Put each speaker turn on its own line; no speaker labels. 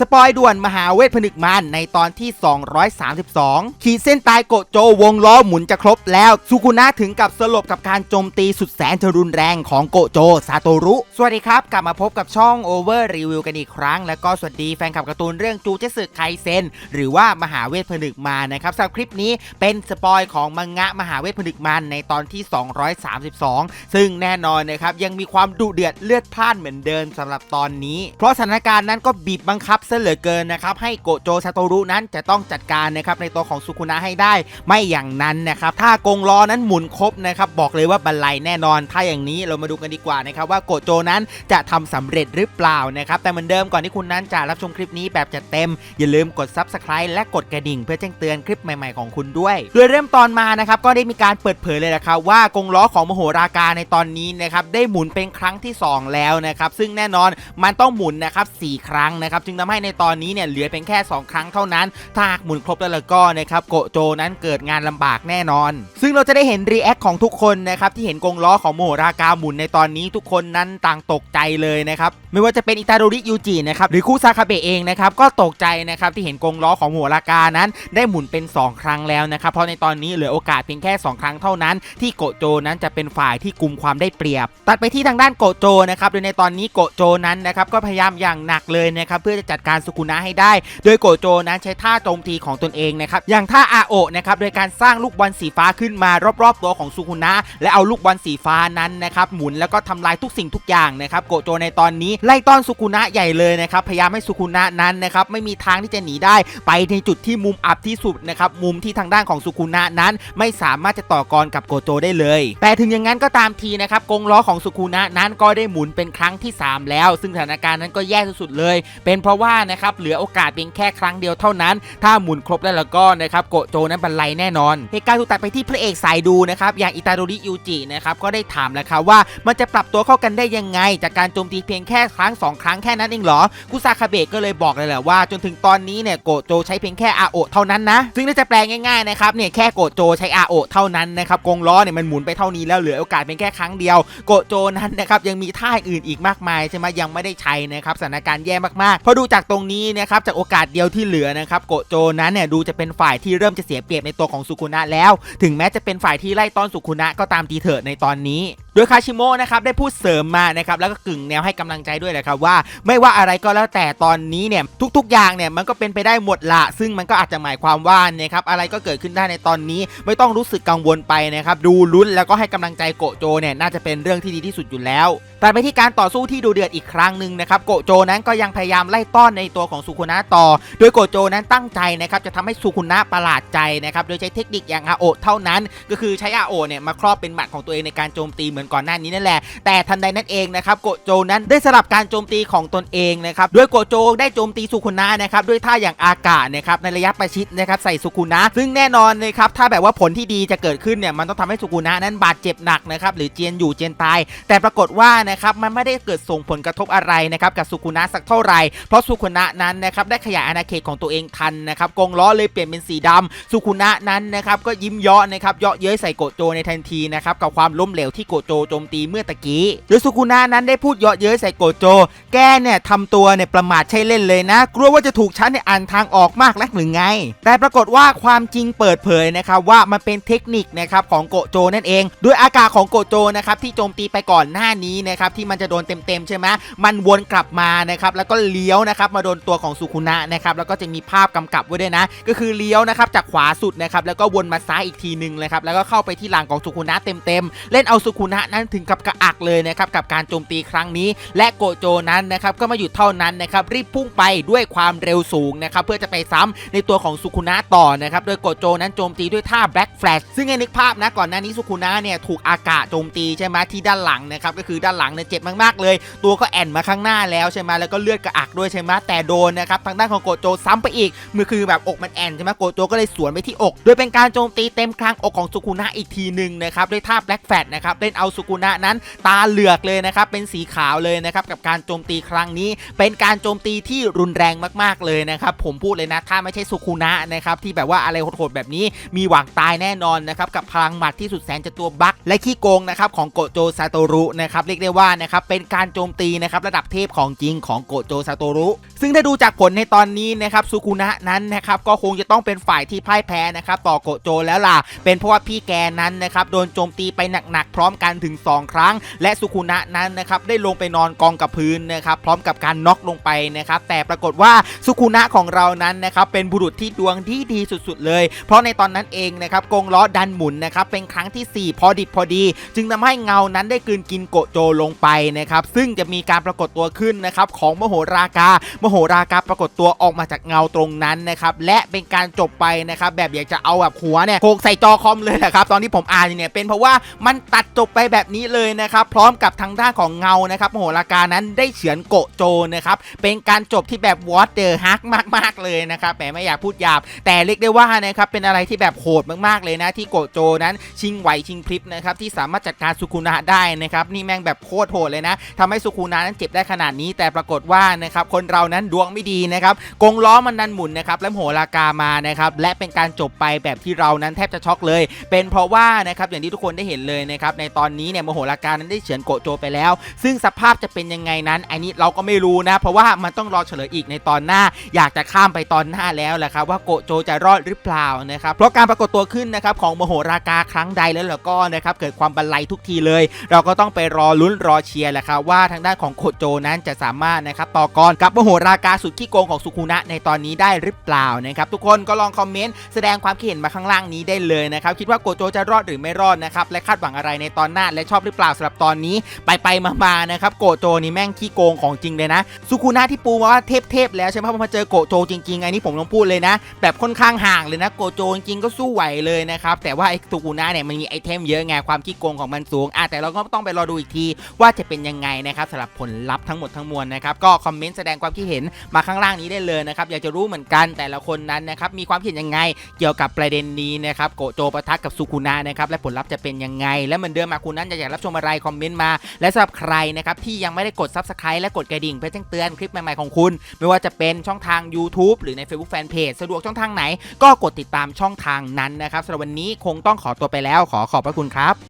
สปอยด่วนมหาเวทผนึกมารในตอนที่ 232 ขีดเส้นตายโกโจวงล้อหมุนจะครบแล้วซูกุนะถึงกับสลบกับการโจมตีสุดแสนจะรุนแรงของโกโจซาโตรุ สวัสดีครับ กลับมาพบกับช่อง Over Review กันอีกครั้ง แล้วก็สวัสดีแฟนคลับการ์ตูนเรื่องจูเจสึไคเซนหรือว่ามหาเวทผนึกมารนะครับสำหรับคลิปนี้เป็นสปอยของมังงะมหาเวทผนึกมารในตอนที่ 232 ซึ่งแน่นอนนะครับยังมีความดุเดือดเลือดพล่านเหมือนเดิมสำหรับตอนนี้ เพราะสถานการณ์นั้นก็บีบบังคับซะเหลือเกินนะครับให้โกโจซาโตรุนั้นจะต้องจัดการนะครับในตัวของสุคุนะให้ได้ ไม่อย่างนั้นนะครับถ้ากงล้อนั้นหมุนครบนะครับบอกเลยว่าบันไลแน่นอน ถ้าอย่างนี้เรามาดูกันดีกว่านะครับว่าโกโจนั้นจะทำสำเร็จหรือเปล่านะครับแต่เหมือนเดิมก่อนที่คุณนั้นจะรับชมคลิปนี้แบบจัดเต็ม อย่าลืมกด Subscribe และกดกระดิ่ง เพื่อแจ้งเตือนคลิปใหม่ๆของคุณด้วย โดยเริ่มตอนมานะครับก็ได้มีการเปิดเผยเลยนะครับว่ากงล้อของมโหราการในตอนนี้นะครับได้หมุนเป็นครั้งที่ 2 แล้วนะครับซึ่งแน่นอนมันต้องหมุนนะครับสครั้งนะครับจึงทำให้ในตอนนี้เนี่ยเหลือเพียงแค่ 2 ครั้งเท่านั้น ถ้าหากหมุนครบแล้วก็นะครับโกโจนั้นเกิดงานลำบากแน่นอน ซึ่งเราจะได้เห็นรีแอคของทุกคนนะครับที่เห็นกงล้อของโมโหรากาหมุนในตอนนี้ทุกคนนั้นต่างตกใจเลยนะครับไม่ว่าจะเป็นอิตาโดริยูจินะครับหรือคุซาคาเบะเองนะครับก็ตกใจนะครับที่เห็นกงล้อของโมโหรากานั้น ได้หมุนเป็น 2 ครั้งแล้วนะครับเพราะในตอนนี้เหลือโอกาสเพียงแค่ 2 ครั้งเท่านั้น ที่โกโจนั้นจะเป็นฝ่ายที่กุมความได้เปรียบ ตัดไปที่ทางด้านโกโจนะครับโดยในตอนนี้โกโจนั้นนะครับก็พยายามอย่างหนักเลยนะครับเพื่อจะจัดการสุกุนะให้ได้ โดยโกโจนั้นใช้ท่าโจมตีของตนเองนะครับอย่างท่าอาโอนะครับโดยการสร้างลูกบอลสีฟ้าขึ้นมารอบๆตัวของสุกุนะและเอาลูกบอลสีฟ้านั้นนะครับหมุนแล้วก็ทำลายทุกสิ่งทุกอย่างนะครับโกโจในตอนนี้ไล่ต้อนสุกุนะใหญ่เลยนะครับพยายามให้สุกุนะนั้นนะครับไม่มีทางที่จะหนีได้ ไปในจุดที่มุมอับที่สุดนะครับมุมที่ทางด้านของสุกุนะนั้น ไม่สามารถจะต่อกรกับโกโจได้เลย แต่ถึงอย่างนั้นก็ตามทีนะครับกงล้อของสุกุนะนั้นก็ได้หมุนเป็นครั้งที่ 3 แล้ว ซึ่งสถานการณ์นั้นก็แย่สุดๆเลย เป็นเพราะว่านะครับเหลือโอกาสเพียงแค่ครั้งเดียวเท่านั้น ถ้าหมุนครบแล้วแล้วก็นะครับโกโจนั้นบรรลัยแน่นอนเหตุการณ์ถูกตัดไปที่พระเอกสายดูนะครับอย่างอิตาโดริยูจินะครับก็ได้ถามแล้วครับว่ามันจะปรับตัวเข้ากันได้ยังไง จากการโจมตีเพียงแค่ครั้งสองครั้งแค่นั้นเองเหรอกุซาคาเบะก็เลยบอกเลยแหละว่า จนถึงตอนนี้เนี่ยโกโจใช้เพียงแค่อาโอะเท่านั้นนะซึ่งถ้าจะแปลง่ายๆนะครับเนี่ยแค่โกโจใช้อาโอะเท่านั้นนะครับกงล้อเนี่ยมันหมุนไปเท่านี้แล้วเหลือโอกาสเพียงแค่ครั้งเดียว โกโจนั้นนะครับยังมีท่าอื่นอีกมากมายใช่ไหมยังไม่ได้ใช้นะครับสถานการณ์แย่มากๆเพราะดูจากตรงนี้นะครับจากโอกาสเดียวที่เหลือนะครับโกโจนั้นเนี่ยดูจะเป็นฝ่ายที่เริ่มจะเสียเปรียบในตัวของสุคุนะแล้ว ถึงแม้จะเป็นฝ่ายที่ไล่ต้อนสุคุนะก็ตามทีเถิดในตอนนี้โดยคาชิโมะนะครับได้พูดเสริมมานะครับแล้วก็กึ่งแนวให้กำลังใจด้วยแหละครับว่า ไม่ว่าอะไรก็แล้วแต่ตอนนี้เนี่ยทุกๆ อย่างเนี่ยมันก็เป็นไปได้หมดละ ซึ่งมันก็อาจจะหมายความว่านะครับอะไรก็เกิดขึ้นได้ในตอนนี้ ไม่ต้องรู้สึกกังวลไปนะครับดูลุ้นแล้วก็ให้กำลังใจโกโจเนี่ยน่าจะเป็นเรื่องที่ดีที่สุดอยู่แล้วตัดไปที่การต่อสู้ที่ดูเดือดอีกครั้งหนึ่งนะครับโกโจนั้นก็ยังพยายามไล่ต้อนในตัวของสุคุนะต่อ โดยโกโจนั้นตั้งใจนะครับจะทำให้สุคุนะประหลาดใจนะครับโดยใช้เทคนิคอย่างอาโอเท่านั้น ก็คือใช้อาโอเนี่ยมาครอบเป็นหมัดของตัวเองในการโจมตีเหมือนก่อนหน้านี้นั่นแหละ แต่ทันใดนั้นเองนะครับโกโจนั้นได้สลับการโจมตีของตนเองนะครับด้วยโกโจได้โจมตีสุคุนะนะครับด้วยท่าอย่างอากาศนะครับในระยะประชิดนะครับใส่สุคุนะซึ่งแน่นอนนะครับถ้าแบบว่าผลที่ดีจะเกิดขึ้นเนี่ยมันต้องทำให้สุคุนะนั้นบาดเจ็บหนักนะครับหรือเจียนอยู่เจียนตาย แต่ปรากฏว่านะครับมันไม่ได้เกิดส่งผลกระทบอะไรนะครับกับสุคุนะสักเท่าไหร่เพราะสุคุนะนั้นนะครับได้ขยายอาณาเขตของตัวเองทันนะครับกงล้อเลยเปลี่ยนเป็นสีดำสุคุนะนั้นนะครับก็ยิ้มเยาะนะครับเยาะเย้ยใส่โกโจในทันทีนะครับกับความล้มเหลวที่โกโจโจมตีเมื่อตะกี้โดยสุคุนะนั้นได้พูดเยาะเย้ยใส่โกโจ แกเนี่ยทำตัวเนี่ยประมาทใช่เล่นเลยนะ กลัวว่าจะถูกฉันเนี่ยอ่านทางออกมากนักหรือไง แต่ปรากฏว่าความจริงเปิดเผยนะครับว่ามันเป็นเทคนิคนะครับของโกโจนั่นเองด้วยอากาศของโกโจนะครับที่โจมตีไปก่อนหน้านี้นะครับที่มันจะโดนเต็มๆใช่ไหมมันวนกลับมานะครับแล้วก็เลี้ยวนะครับมาโดนตัวของสุคุนะนะครับแล้วก็จะมีภาพกำกับไว้ด้วยนะ ก็คือเลี้ยวนะครับจากขวาสุดนะครับแล้วก็วนมาซ้ายอีกทีหนึ่งนะครับแล้วก็เข้าไปที่หลังของสุคุนะเต็มๆเล่นเอาสุคุนะนั้นถึงกับกระอักเลยนะครับกับการโจมตีครั้งนี้ และโกโจนั้นนะครับก็ไมาหยุดเท่านั้นนะครับรีบพุ่งไปด้วยความเร็วสูงนะครับเพื่อจะไปซ้ำในตัวของสุคุนะต่อนะครับโดยโกโจนั้นโจมตีด้วยท่า Black Flash ซึ่งให้นึกภาพนะก่อนหน้านี้สุคุนะเนี่ยถูกอากาศโจมตีใช่ไหมที่ด้านหลังนะครับก็คือด้านหลังเนี่ยเจ็บมากๆเลย ตัวก็แอนมาข้างหน้าแล้วใช่ไหมแล้วก็เลือดกระอักด้วยใช่ไหมแต่โดนนะครับทางด้านของโกโจซ้ำไปอีกมือคือแบบอกมันแอนใช่ไหมโกโจก็เลยสวนไปที่อก โดยเป็นการโจมตีเต็มครั้งอกของสุคุนะอีกทีหนึ่งนะครับด้วยท่า Black Flash นะครับเล่นเอาสุกุนะนั้นตาเหลือกเลยนะครับเป็นสีขาวเลยนะครับกับการโจมตีครั้งนี้ เป็นการโจมตีที่รุนแรงมากๆเลยนะครับผมพูดเลยนะถ้าไม่ใช่สุกุนะนะครับที่แบบว่าอะไรโหดๆแบบนี้มีหวังตายแน่นอนนะครับกับพลังหมัดที่สุดแสนจะตัวบักและขี้โกงนะครับของโกโจซาโตรุนะครับเรียกได้ว่านะครับเป็นการโจมตีนะครับระดับเทพของจริงของโกโจซาโตรุ ซึ่งถ้าดูจากผลในตอนนี้นะครับสุกุนะนั้นนะครับก็คงจะต้องเป็นฝ่ายที่พ่ายแพ้นะครับต่อโกโจแล้วล่ะเป็นเพราะว่าพี่แกนั้นนะครับโดนโจมตีไปหนักๆพร้อมกันถึง 2 ครั้ง และสุกุนะนั้นนะครับได้ลงไปนอนกองกับพื้นนะครับพร้อมกับการน็อกลงไปนะครับแต่ปรากฏว่าสุกุนะของเรานั้นนะครับเป็นบุรุษที่ดวงที่ดีสุดๆเลย เพราะในตอนนั้นเองนะครับกงล้อดันหมุนนะครับเป็นครั้งทีสี่4 พอดิบพอดี จึงทำให้เงานั้นได้กลืนกินโกโจลงไปนะครับซึ่งจะมีการปรากฏตัวขึ้นนะครับของมโหรากามโหรากาปรากฏตัวออกมาจากเงาตรงนั้นนะครับและเป็นการจบไปนะครับแบบอยากจะเอาแบบหัวเนี่ยโขกใส่จอคอมเลยแหละครับตอนที่ผมอ่านเนี่ยเป็นเพราะว่ามันตัดจบไปแบบนี้เลยนะครับ พร้อมกับทางด้านของเงานะครับโหรากานั้นได้เฉือนโกโจนะครับ เป็นการจบที่แบบวอตเดอร์ฮักมาก ๆ เลยนะครับแหมไม่อยากพูดหยาบ แต่เรียกได้ว่านะครับเป็นอะไรที่แบบโหดมากๆเลยนะที่โกโจนั้นชิงไหวชิงพริบนะครับที่สามารถจัดการสุคุนะได้นะครับนี่แม่งแบบโคตรโหดเลยนะทำให้สุคุนะนั้นเจ็บได้ขนาดนี้แต่ปรากฏว่านะครับคนเรานั้นดวงไม่ดีนะครับกงล้อมันดันหมุนนะครับแล้วโหรากามานะครับและเป็นการจบไปแบบที่เรานั้นแทบจะช็อกเลย เป็นเพราะว่านะครับอย่างที่ทุกคนได้เห็นเลยนะครับในตอนนี้เนี่ยโมโหรากานั้นได้เฉือนโกโจไปแล้ว ซึ่งสภาพจะเป็นยังไงนั้นอันนี้เราก็ไม่รู้นะ เพราะว่ามันต้องรอเฉลยอีกในตอนหน้า อยากจะข้ามไปตอนหน้าแล้วแหละครับว่าโกโจจะรอดหรือเปล่านะครับเพราะการปรากฏตัวขึ้นนะครับของโมโหรากาครั้งใดแล้วแล้วก็นะครับเกิดความบันไลทุกทีเลย เราก็ต้องไปรอลุ้นรอเชียร์แหละครับว่าทางด้านของโกโจนั้นจะสามารถนะครับต่อกรกับโมโหรากาสุดขี้โกงของสุคุนะในตอนนี้ได้หรือเปล่านะครับทุกคนก็ลองคอมเมนต์แสดงความคิดเห็นมาข้างล่างนี้ได้เลยนะครับคิดว่าโกโจจะรอดหรือไม่รอดนะครับและคาดหวังอะไรในตอนหน้าและชอบหรือเปล่าสำหรับตอนนี้ไปไปมาๆนะครับโกโจนี่แม่งขี้โกงของจริงเลยนะสุคุนะที่ปูว่าเทพๆแล้วใช่ไหมพอมาเจอโกโจจริงๆไอ้นี่ผมต้องพูดเลยนะ แบบค่อนข้างห่างเลยนะโกโจจริงๆก็สู้ไหวเลยนะครับแต่ว่าไอ้สุคุนะเนี่ยมันมีไอเทมเยอะไงความขี้โกงของมันสูงอะแต่เราก็ต้องไปรอดูอีกทีว่าจะเป็นยังไงนะครับสำหรับผลลัพธ์ทั้งหมดทั้งมวลนะครับก็คอมเมนต์แสดงความคิดเห็นมาข้างล่างนี้ได้เลยนะครับอยากจะรู้เหมือนกันแต่ละคนนั้นนะครับมีความคิดยังไงเกี่ยวกับประเด็นนี้นะครับโกโจปะทะกับสุคุนะนะครับและผลลัพธ์จะเป็นยังไงและเหมือนเดิมมาคุณนั้นอยากรับชมอะไรคอมเมนต์มา และสำหรับใครนะครับที่ยังไม่ได้กด Subscribe และกดกระดิ่งเพื่อแจ้งเตือนคลิปใหม่ๆของคุณ ไม่ว่าจะเป็นช่องทาง YouTube หรือใน Facebook Fanpage สะดวกช่องทางไหน ก็กดติดตามช่องทางนั้นนะครับสำหรับวันนี้คงต้องขอตัวไปแล้วขอขอบพระคุณครับ